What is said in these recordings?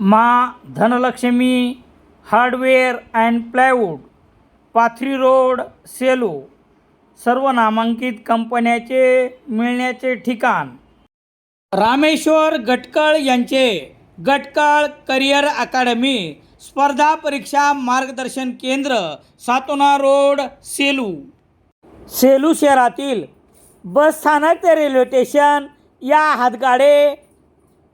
Maa Dhanlakshmi hardware and plywood Pathri road Selu सर्व नामांकित कंपन्याचे मिळण्याचे ठिकाण. रामेश्वर गटकळ यांचे गटकळ करिअर अकादमी स्पर्धा परीक्षा मार्गदर्शन केंद्र सातोना रोड सेलू. सेलू शहरातील बस स्थानक ते रेल्वे स्टेशन या हातगाडे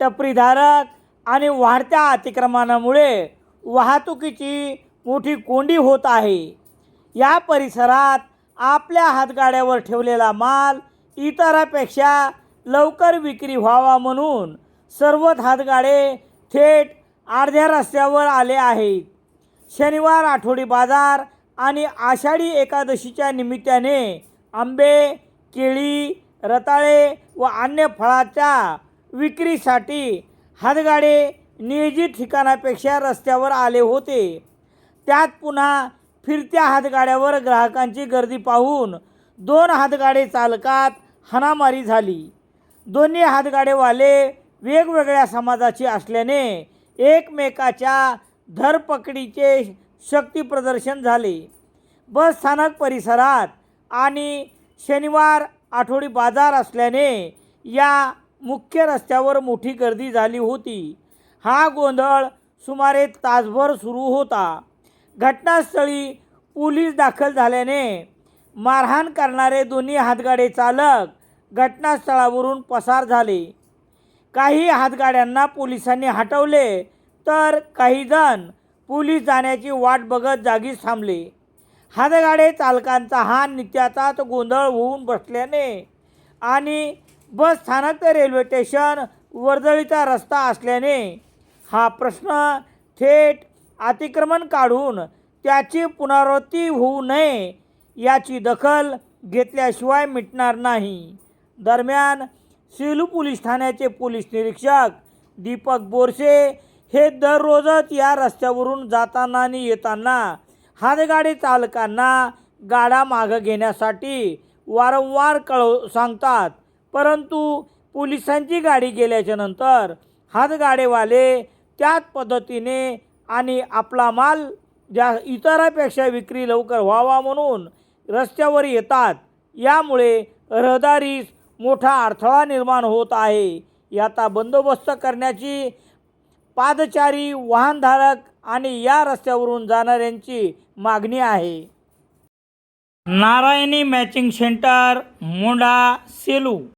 टपरीधारक आणि वाढत्या अतिक्रमणामुळे वाहतुकीची मोठी कोंडी होत आहे. या परिसरात आपल्या हातगाड्यावर ठेवलेला माल इतरापेक्षा लवकर विक्री व्हावा म्हणून सर्वच हातगाडे थेट अर्ध्या रस्त्यावर आले आहेत. शनिवार आठवडी बाजार आणि आषाढी एकादशीच्या निमित्ताने आंबे केळी रताळे व अन्य फळाच्या विक्रीसाठी हातगाडे नियोजित ठिकाणापेक्षा रस्त्यावर आले होते. त्यात पुन्हा फिरत्या हातगाड्यावर ग्राहकांची गर्दी पाहून दोन हातगाडे चालकात हाणामारी झाली. दोन्ही हातगाडेवाले वेगवेगळ्या समाजाचे असल्याने एकमेकाच्या धरपकडीचे शक्तीप्रदर्शन झाले. बस स्थानक परिसरात आणि शनिवार आठवडी बाजार असल्याने या मुख्य रस्त्यावर मोठी गर्दी झाली होती. हा गोंधळ सुमारे तासभर सुरू होता. घटनास्थळी पोलीस दाखल झाल्याने मारहाण करणारे दोन्ही हातगाडे चालक घटनास्थळावरून पसार झाले. काही हातगाड्यांना पोलिसांनी हटवले तर काही जण पोलीस जाण्याची वाट बघत जागीच थांबले. हातगाडे चालकांचा हा नित्याचाच गोंधळ होऊन बसल्याने आणि बस स्थानक ते रेल्वे स्टेशन वर्दळीचा रस्ता असल्याने हा प्रश्न थेट अतिक्रमण काढून त्याची पुनरावृत्ती होऊ नये याची दखल घेतल्याशिवाय मिटणार नाही. दरम्यान सेलू पोलीस ठाण्याचे पोलीस निरीक्षक दीपक बोरसे हे दररोजच या रस्त्यावरून जाताना आणि येताना हातगाडी चालकांना गाडा मागं घेण्यासाठी वारंवार कळव सांगतात. परंतु पोलिसांची गाडी गेल्याच्यानंतर हातगाडेवाले त्याच पद्धतीने आणि आपला माल ज्या इतरापेक्षा विक्री लवकर व्हावा म्हणून रस्त्यावर येतात यामुळे रहदारीस मोठा अडथळा निर्माण होत आहे. याचा बंदोबस्त करण्याची पादचारी वाहनधारक आणि या रस्त्यावरून जाणाऱ्यांची मागणी आहे. Narayani matching centre Monda Selu